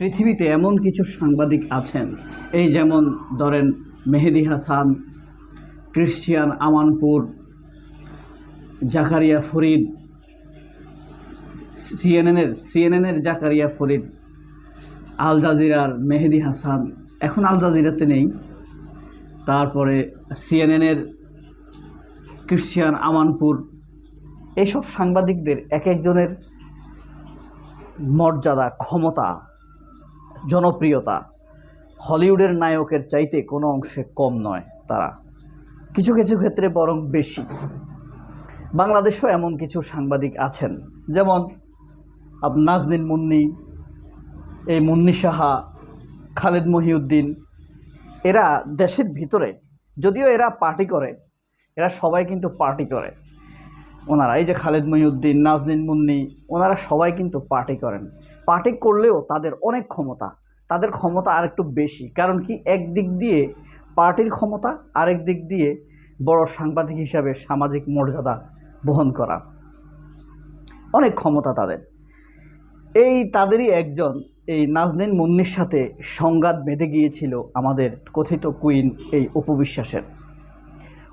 পৃথিবীতে এমন কিছু সাংবাদিক আছেন, এই যেমন ধরেন মেহেদি হাসান, ক্রিশ্চিয়ান আমানপুর, জাকারিয়া ফরিদ, সিএনএনের সিএনএনের জাকারিয়া ফরিদ, আল জাজিরার মেহেদি হাসান, এখন আল জাজিরাতে নেই। তারপরে সিএনএনের ক্রিশ্চিয়ান আমানপুর এইসব সাংবাদিকদের এক একজনের মর্যাদা, ক্ষমতা জনপ্রিয়তা। হলিউডের নায়কের চাইতে কোনো অংশে কম নয় তারা। কিছু কিছু ক্ষেত্রে বরং বেশি। বাংলাদেশেও এমন কিছু সাংবাদিক আছেন, যেমন নাজনীন মুন্নি, এই মুন্নি সাহা, খালেদ মহিউদ্দিন। এরা দেশের ভিতরে, যদিও এরা পার্টি করে, এরা সবাই কিন্তু পার্টি করে। ওনারা, এই যে খালেদ মহিউদ্দিন, নাজনীন মুন্নি, ওনারা সবাই কিন্তু পার্টি করেন। পার্টি করলেও তাদের অনেক ক্ষমতা। তাদের ক্ষমতা আর একটু বেশি। কারণ কি? একদিক দিয়ে পার্টির ক্ষমতা, আরেক দিক দিয়ে বড় সাংবাদিক হিসাবে সামাজিক মর্যাদা বহন করা। অনেক ক্ষমতা তাদের। এই তাদেরই একজন, এই নাজনীন মুন্নির সাথে সংঘাত বেঁধে গিয়েছিল আমাদের কথিত কুইন এই অপবিশ্বাসের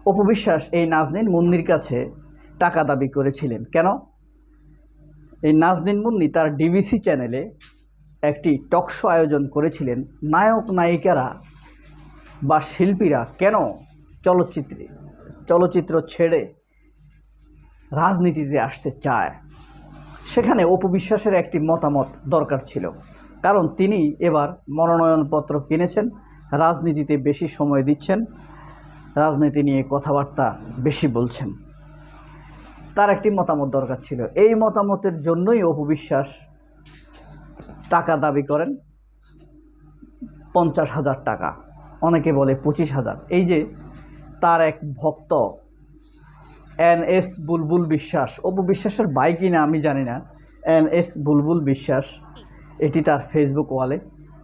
অপবিশ্বাস এই নাজনীন মুন্নির কাছে টাকা দাবি করেছিলেন। কেন? এই নাজনীন মুন্নি তার ডিবিসি চ্যানেলে একটি টকশো আয়োজন করেছিলেন নায়ক নায়িকারা বা শিল্পীরা। কেন চলচ্চিত্রে, চলচ্চিত্র ছেড়ে রাজনীতিতে আসতে চায়? সেখানে অপবিশ্বাসের একটি মতামত দরকার ছিল। কারণ তিনি এবার মনোনয়নপত্র কিনেছেন, রাজনীতিতে বেশি সময় দিচ্ছেন, রাজনীতি নিয়ে কথাবার্তা বেশি বলছেন। তার একটি মতামত দরকার ছিল। এই মতামতের জন্যই অপবিশ্বাস টাকা দাবি করেন, পঞ্চাশ হাজার টাকা। অনেকে বলে পঁচিশ হাজার। এই যে তার এক ভক্ত, এন এস বুলবুল বিশ্বাস। অপু বিশ্বাসের বাই কিনা আমি জানি না। এন এস বুলবুল বিশ্বাস, এটি তার ফেসবুক ওয়ালে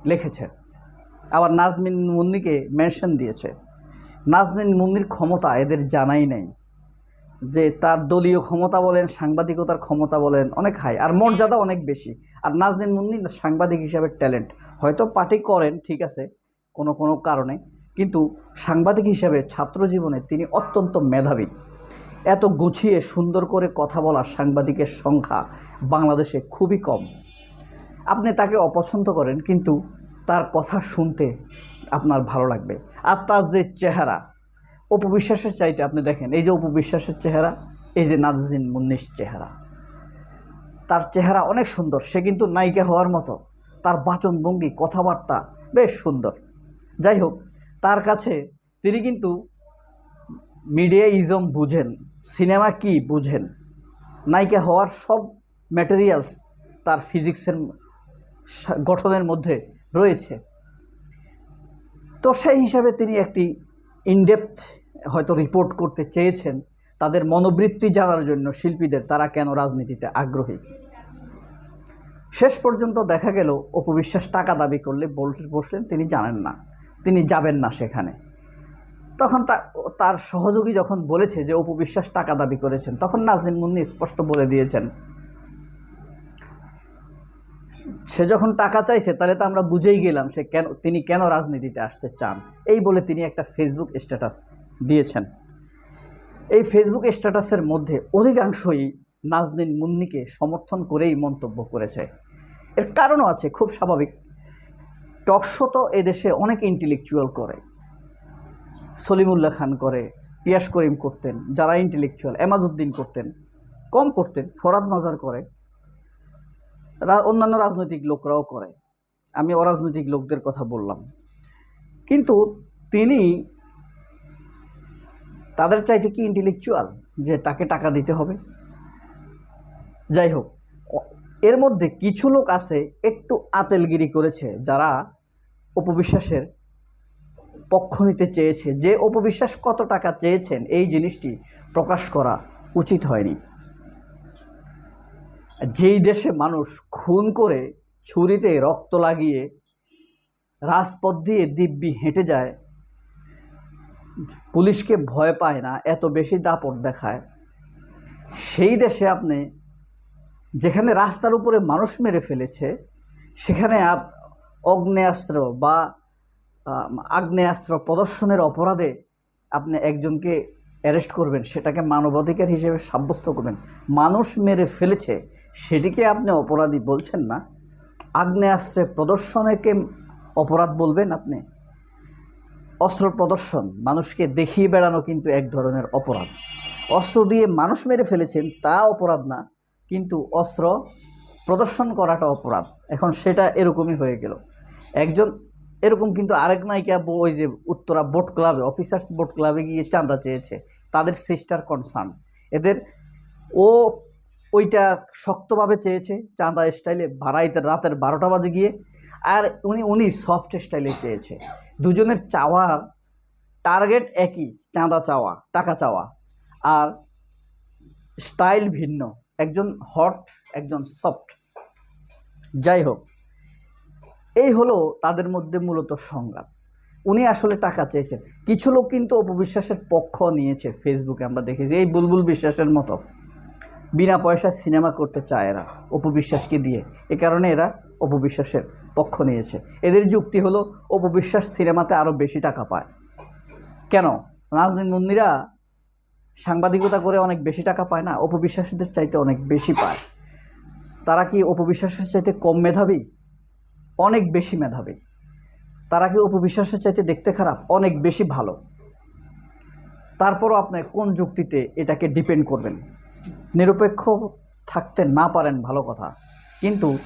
লিখেছে। আবার নাজমিন মুন্নিকে মেনশন দিয়েছে। নাজমিন মুন্নির ক্ষমতা এদের জানাই নেই। যে তার দলীয় ক্ষমতা বলেন, সাংবাদিকতার ক্ষমতা বলেন, অনেক হাই আর মর্যাদা অনেক বেশি। আর নাজনীন মুন্নি সাংবাদিক হিসাবে ট্যালেন্ট হয়তো পার্টি করেন, ঠিক আছে, কোনো কোনো কারণে, কিন্তু সাংবাদিক হিসাবে ছাত্র জীবনে তিনি অত্যন্ত মেধাবী। এত গুছিয়ে সুন্দর করে কথা বলা সাংবাদিকের সংখ্যা বাংলাদেশে খুবই কম। আপনি তাকে অপছন্দ করেন, কিন্তু তার কথা শুনতে আপনার ভালো লাগবে। আর তার যে চেহারা অপবিশ্বাসের চাইতে আপনি দেখেন, এই যে অপবিশ্বাসের চেহারা, এই যে নাজরিন মুন্নির চেহারা, তার চেহারা অনেক সুন্দর, সে কিন্তু নায়িকা হওয়ার মতো, তার বাচনভঙ্গি, কথাবার্তা বেশ সুন্দর। যাই হোক, তার কাছে তিনি কিন্তু মিডিয়া ইজম বুঝেন, সিনেমা কি বুঝেন, নায়িকা হওয়ার সব ম্যাটেরিয়ালস তার ফিজিক্সের গঠনের মধ্যে রয়েছে। তো সেই হিসাবে তিনি একটি ইনডেপথ হয়তো রিপোর্ট করতে চেয়েছেন, তাদের মনোবৃত্তি জানার জন্য শিল্পীদের তারা কেন রাজনীতিতে আগ্রহী? শেষ পর্যন্ত দেখা গেল অপবিশ্বাস টাকা দাবি করলে বসলেন, তিনি জানেন না, তিনি যাবেন না সেখানে। তখন তার সহযোগী যখন বলেছে যে অপবিশ্বাস টাকা দাবি করেছেন, তখন নাজনীন মুন্নি স্পষ্ট বলে দিয়েছেন সে যখন টাকা চাইছে, তাহলে তো আমরা বুঝেই গেলাম সে কেন, তিনি কেন রাজনীতিতে আসতে চান। এই বলে তিনি একটা ফেসবুক স্ট্যাটাস দিয়েছেন। এই ফেসবুক স্ট্যাটাসের মধ্যে অধিকাংশই নাজনীন মুন্নিকে সমর্থন করেই মন্তব্য করেছে। এর কারণও আছে, খুব স্বাভাবিক। টকশো তো এদেশে অনেক ইন্টেলেকচুয়াল করে। সলিমুল্লাহ খান করে, পিয়াস করিম করতেন, যারা ইন্টেলেকচুয়াল এমাজউদ্দিন করতেন, কম করতেন, ফরাদ মাজার করে। অন্যান্য রাজনৈতিক লোকরাও করে। আমি অরাজনৈতিক লোকদের কথা বললাম। কিন্তু তিনি তাদের চাইতে কি ইন্টেলেকচুয়াল যে তাকে টাকা দিতে হবে? যাই হোক এর মধ্যে কিছু লোক আছে একটু আতেলগিরি করেছে, যারা অপবিশ্বাসের পক্ষ নিতে চেয়েছে। যে অপবিশ্বাস কত টাকা চেয়েছেন, এই জিনিসটি প্রকাশ করা উচিত হয়নি। যেই দেশে মানুষ খুন করে ছুরিতে রক্ত লাগিয়ে রাজপথ দিয়ে দিব্যি হেঁটে যায়, পুলিশকে ভয় পায় না, এত বেশি দাপট দেখায়। সেই দেশে আপনি যেখানে রাস্তার উপরে মানুষ মেরে ফেলেছে, সেখানে আপ, অগ্নেয়াস্ত্র বা আগ্নেয়াস্ত্র প্রদর্শনের অপরাধে আপনি একজনকে অ্যারেস্ট করবেন, সেটাকে মানবাধিকার হিসেবে সাব্যস্ত করবেন। মানুষ মেরে ফেলেছে সেটিকে আপনি অপরাধী বলছেন না। আগ্নেয়াস্ত্রে প্রদর্শনকে অপরাধ বলবেন আপনি? অস্ত্র প্রদর্শন মানুষকে দেখিয়ে বেড়ানো কিন্তু এক ধরনের অপরাধ। অস্ত্র দিয়ে মানুষ মেরে ফেলেছেন তা অপরাধ না, কিন্তু অস্ত্র প্রদর্শন করাটা অপরাধ। এখন সেটা এরকমই হয়ে গেল। একজন, এরকম কিন্তু আরেক নায়িকা ওই যে উত্তরা বোট ক্লাবে, অফিসার্স বোট ক্লাবে গিয়ে চাঁদা চেয়েছে। তাদের সিস্টার কনসার্ন এদের ও ওইটা শক্তভাবে চেয়েছে, চাঁদা স্টাইলে ভাড়াইতে রাতের বারোটা বাজে গিয়ে, আর উনি উনি সফট স্টাইলে চেয়েছে। দুজনের চাওয়া, টার্গেট একই, চাঁদা চাওয়া, টাকা চাওয়া। আর স্টাইল ভিন্ন, একজন হট, একজন সফট। যাই হোক, এই হলো তাদের মধ্যে মূলত সংঘাত। উনি আসলে টাকা চেয়েছেন। কিছু লোক কিন্তু অপবিশ্বাসের পক্ষ নিয়েছে ফেসবুকে আমরা দেখেছি, এই বুলবুল বিশ্বাসের মতো। বিনা পয়সায় সিনেমা করতে চায় এরা, অপবিশ্বাসকে দিয়ে। এ কারণে এরা অপবিশ্বাসের পক্ষ নিয়েছে। এদের যুক্তি হলো, অপবিশ্বাস সিনেমাতে আরও বেশি টাকা পায়। কেন? নাজনীন মুন্নিরা সাংবাদিকতা করে অনেক বেশি টাকা পায় না, অপবিশ্বাসীদের চাইতে অনেক বেশি পায়। তারা কি অপবিশ্বাসের চাইতে কম মেধাবী? অনেক বেশি মেধাবী। তারা কি অপবিশ্বাসের চাইতে দেখতে খারাপ? অনেক বেশি ভালো। তারপরও আপনি কোন যুক্তিতে এটাকে ডিপেন্ড করবেন? নিরপেক্ষ থাকতে না পারেন ভালো কথা। কিন্তু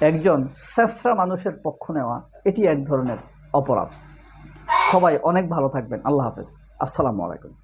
একজন শ্রেষ্ঠা মানুষের পক্ষ নেওয়া, এটি এক ধরনের অপরাধ। সবাই অনেক ভালো থাকবেন। আল্লাহ হাফেজ। আসসালামু আলাইকুম।